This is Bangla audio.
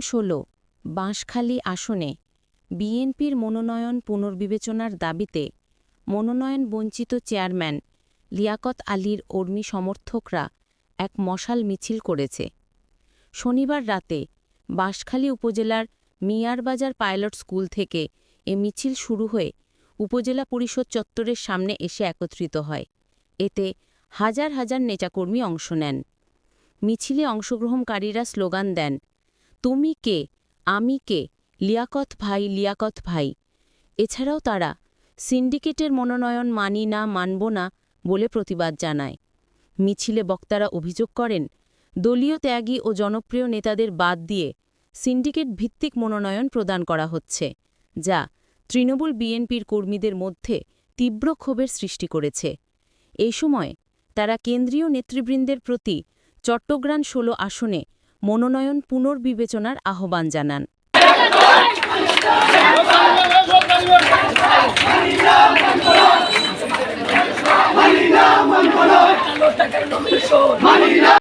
ষোলো, বাঁশখালী আসনে বিএনপির মনোনয়ন পুনর্বিবেচনার দাবিতে মনোনয়ন বঞ্চিত চেয়ারম্যান লিয়াকত আলীর কর্মী সমর্থকরা এক মশাল মিছিল করেছে। শনিবার রাতে বাঁশখালী উপজেলার মিয়ারবাজার পাইলট স্কুল থেকে এ মিছিল শুরু হয়ে উপজেলা পরিষদ চত্বরের সামনে এসে একত্রিত হয়। এতে হাজার হাজার নেতাকর্মী অংশ নেন। মিছিলে অংশগ্রহণকারীরা স্লোগান দেন তুমি কে? আমি কে? লিয়াকত ভাই লিয়াকত ভাই। এছাড়াও তারা, সিন্ডিকেটের মনোনয়ন মানি না, মানব না বলে প্রতিবাদ জানায়। মিছিলে বক্তারা অভিযোগ করেন, দলীয় ত্যাগী ও জনপ্রিয় নেতাদের বাদ দিয়ে সিন্ডিকেট ভিত্তিক মনোনয়ন প্রদান করা হচ্ছে, যা তৃণমূল বিএনপির কর্মীদের মধ্যে তীব্র ক্ষোভের সৃষ্টি করেছে। এই সময় তারা কেন্দ্রীয় নেতৃবৃন্দের প্রতি চট্টগ্রাম ১৬ আসনে মনোনয়ন পুনর্বিবেচনার আহ্বান জানান।